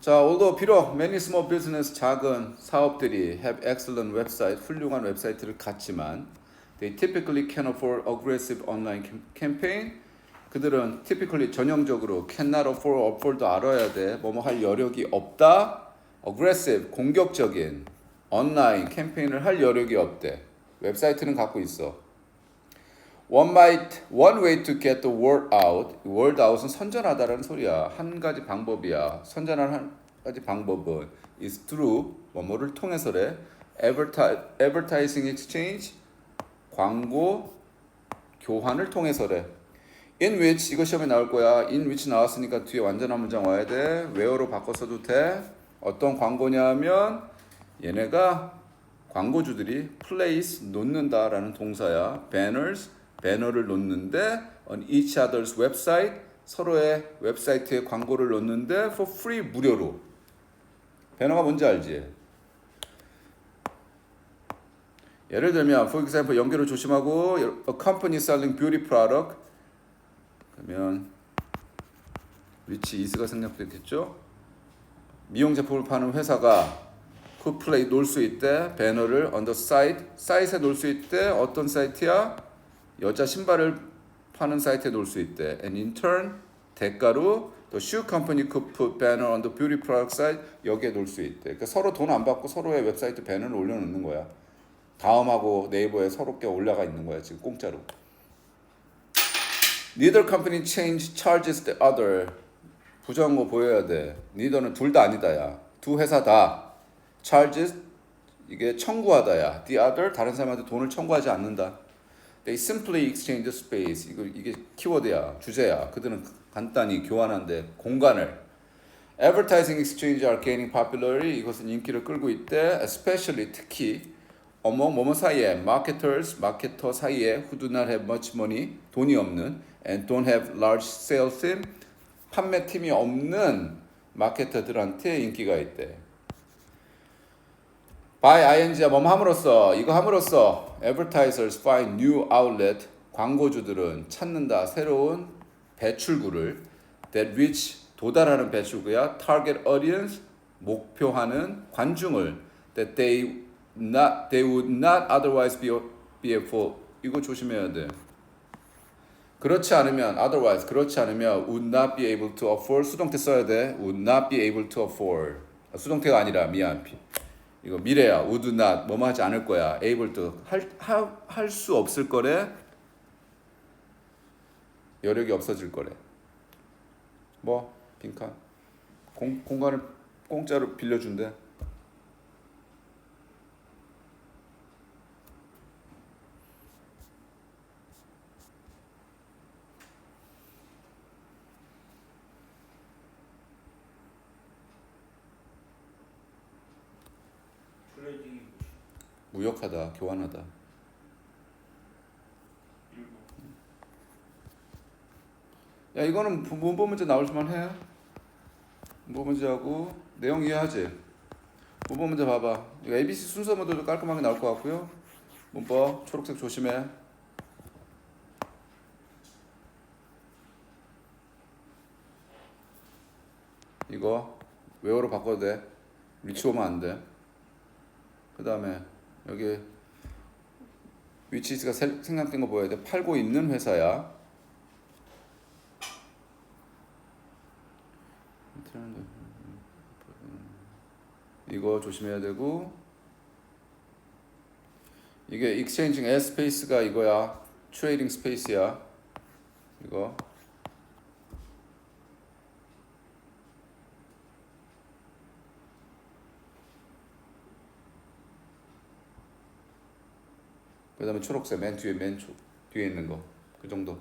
자, although 비록 many small business 작은 사업들이 have excellent website 훌륭한 웹사이트를 갖지만 they typically can afford aggressive online cam- campaign 그들은 typically 전형적으로 cannot afford afford도 알아야 돼 뭐뭐 할 여력이 없다 aggressive 공격적인 온라인 캠페인을 할 여력이 없대 웹사이트는 갖고 있어 One might, one way to get the word out. word out은 선전하다라는 소리야. 한 가지 방법이야. 선전하는 한 가지 방법은 is through 뭐뭐를 통해서래. Adverti- advertising exchange 광고 교환을 통해서래. In which 이거 시험에 나올 거야. In which 나왔으니까 뒤에 완전한 문장 와야 돼. where로 바꿔 써도 돼. 어떤 광고냐면 얘네가 광고주들이 place 놓는다라는 동사야. banners 배너를 놓는데 on each other's website 서로의 웹사이트에 광고를 놓는데 for free 무료로. 배너가 뭔지 알지? 예를 들면 for example 연결을 조심하고 a company selling beauty product 그러면 which is가 생략됐겠죠? 미용 제품을 파는 회사가 그 플레이 놓을 수 있대 배너를 on the site 사이트에 놓을 수 있대 어떤 사이트야? 여자 신발을 파는 사이트에 놓을 수 있대 and in turn 대가로 the shoe company could put banner on the beauty product site 여기에 놓을 수 있대 그러니까 서로 돈 안 받고 서로의 웹사이트 배너를 올려놓는 거야 다음하고 네이버에 서로께 올라가 있는 거야 지금 공짜로 Neither company change charges the other 부정한 거 보여야 돼. neither는 둘 다 아니다야. 두 회사 다 charges 이게 청구하다야. the other 다른 사람한테 돈을 청구하지 않는다. They simply exchange space. 이거 이게 키워드야. 주제야. 그들은 간단히 교환한데 공간을 Advertising exchange are gaining popularity. 이것은 인기를 끌고 있대. Especially 특히 어머 뭐뭐 사이에 marketers 마케터 사이에 who do not have much money 돈이 없는 and don't have large sales team 판매 팀이 없는 마케터들한테 인기가 있대. by ing야 뭐뭐 함으로써 이거 함으로써 advertisers find new outlet 광고주들은 찾는다 새로운 배출구를 that reach 도달하는 배출구야 target audience 목표하는 관중을 that they not they would not otherwise be be able 이거 조심해야 돼. 그렇지 않으면 otherwise 그렇지 않으면 would not be able to afford 수동태 써야 돼. would not be able to afford 아, 수동태가 아니라 미안 피. 이거 미래야. not 뭐뭐 하지 않을 거야. to 할할 수 없을 거래. 여력이 없어질 거래. 뭐 빈칸 공 공간을 공짜로 빌려준대. 무역하다, 교환하다. 야 이거는 부- 문법 문제 나올 만 해. 문법 문제하고 내용 이해하지? 문법 문제 봐봐. 이거 ABC 순서 모드도 깔끔하게 나올 것 같고요. 문법 초록색 조심해. 이거 외어로 바꿔도 돼. 위치 오면 안 돼. 그 다음에 여기 위치가 세- 생략된 거 보여야 돼. 팔고 있는 회사야. 이거 조심해야 되고 이게 익스체인징 에 스페이스가 이거야 트레이딩 스페이스야 이거 그 다음에 초록색 맨 뒤에 맨 초, 뒤에 있는 거. 그 정도